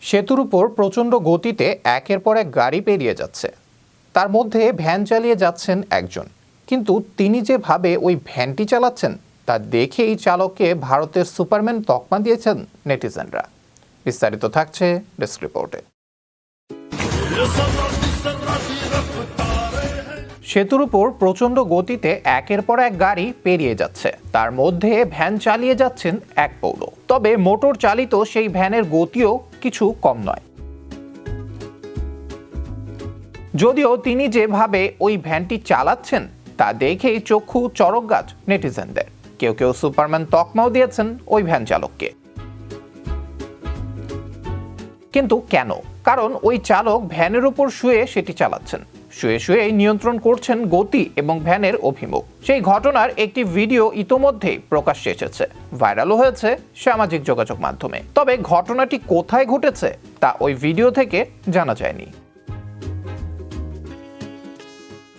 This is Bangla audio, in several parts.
সেতুর উপর প্রচণ্ড গতিতে একের পর এক গাড়ি পেরিয়ে যাচ্ছে। তার মধ্যে ভ্যান চালিয়ে যাচ্ছেন একজন। কিন্তু তিনি যেভাবে ওই ভ্যানটি চালাচ্ছেন, তা দেখেই চালককে ভারতের সুপারম্যান তকমা দিয়েছেন নেটিজেনরা। বিস্তারিত থাকছে ডেস্ক রিপোর্টে। সেতুর উপর প্রচণ্ড গতিতে একের পর এক গাড়ি পেরিয়ে যাচ্ছে। তার মধ্যে ভ্যান চালিয়ে যাচ্ছেন এক পৌর। তবে মোটর চালিত সেই ভ্যানের গতিও কিছু কম নয়। যদিও তিনি যেভাবে ওই ভ্যানটি চালাচ্ছেন, তা দেখেই চক্ষু চরক গাছ নেটিজেনদের। কেউ কেউ সুপারম্যান তকমাও দিয়েছেন ওই ভ্যান চালককে। কিন্তু কেন? কারণ ওই চালক ভ্যানের উপর শুয়ে সেটি চালাচ্ছেন। শুয়ে শুয়ে নিয়ন্ত্রণ করছেন গতি এবং ভ্যানের অভিমুখ। সেই ঘটনার একটি ভিডিও ইতোমধ্যেই প্রকাশ্যে এসেছে। ভাইরালও হয়েছে সামাজিক যোগাযোগ মাধ্যমে। তবে ঘটনাটি কোথায় ঘটেছে তা ওই ভিডিও থেকে জানা যায়নি।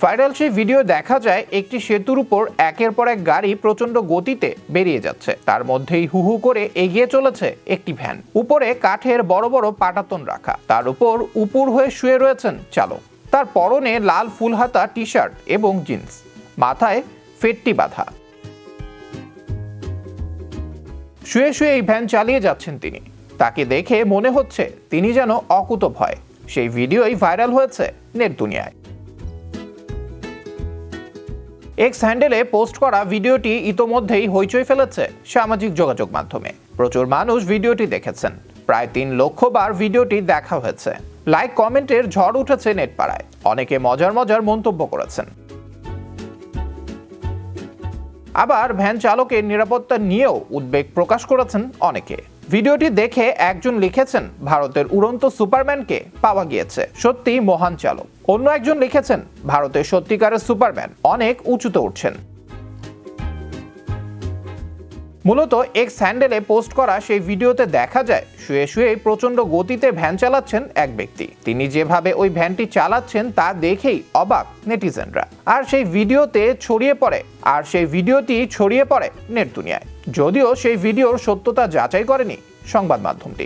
ভাইরাল সেই ভিডিও দেখা যায় একটি সেতুর উপর একের পর এক গাড়ি প্রচণ্ড গতিতে বেরিয়ে যাচ্ছে। তার মধ্যেই হু হু করে এগিয়ে চলেছে একটি ভ্যান। উপরে কাঠের বড় বড় পাটাতন রাখা। তার উপর উপুর হয়ে শুয়ে রয়েছেন চালক। তার পরনে লাল ফুলহাতা টি শার্ট এবং জিন্স, মাথায় ফেটটি বাঁধা। শুয়ে শুয়ে এই ভ্যান চালিয়ে যাচ্ছেন তিনি। তাকে দেখে মনে হচ্ছে তিনি যেন অকুত ভয়। সেই ভিডিওই ভাইরাল হয়েছে নেট দুনিয়ায়। এক্স হ্যান্ডেলে পোস্ট করা ভিডিওটি ইতোমধ্যেই হইচই ফেলেছে সামাজিক যোগাযোগ মাধ্যমে। প্রচুর মানুষ ভিডিওটি দেখেছেন। প্রায় তিন লক্ষ বার ভিডিওটি দেখা হয়েছে। লাইক কমেন্টের ঝড় উঠেছে নেট পাড়ায় অনেকে মজার মজার মন্তব্য করেছেন। আবার ভ্যান চালকের নিরাপত্তা নিয়েও উদ্বেগ প্রকাশ করেছেন অনেকে। ভিডিওটি দেখে একজন লিখেছেন, ভারতের উড়ন্ত সুপারম্যানকে পাওয়া গিয়েছে। সত্যি মহান চালক। অন্য একজন লিখেছেন, ভারতের সত্যিকারের সুপারম্যান। অনেক উঁচুতে উঠছেন। মূলত এক্স হ্যান্ডেলে পোস্ট করা সেই ভিডিওতে দেখা যায়, শুয়ে শুয়ে প্রচণ্ড গতিতে ভ্যান চালাচ্ছেন এক ব্যক্তি। তিনি যেভাবে ওই ভ্যানটি চালাচ্ছেন তা দেখেই অবাক নেটিজেনরা। আর সেই ভিডিওতে ছড়িয়ে পড়ে, আর সেই ভিডিওটি ছড়িয়ে পড়ে নেট দুনিয়ায়। যদিও সেই ভিডিওর সত্যতা যাচাই করেনি সংবাদ মাধ্যমটি।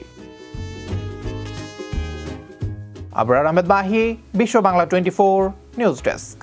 Abrar Ahmed Mahi, Bishwa Bangla twenty four news desk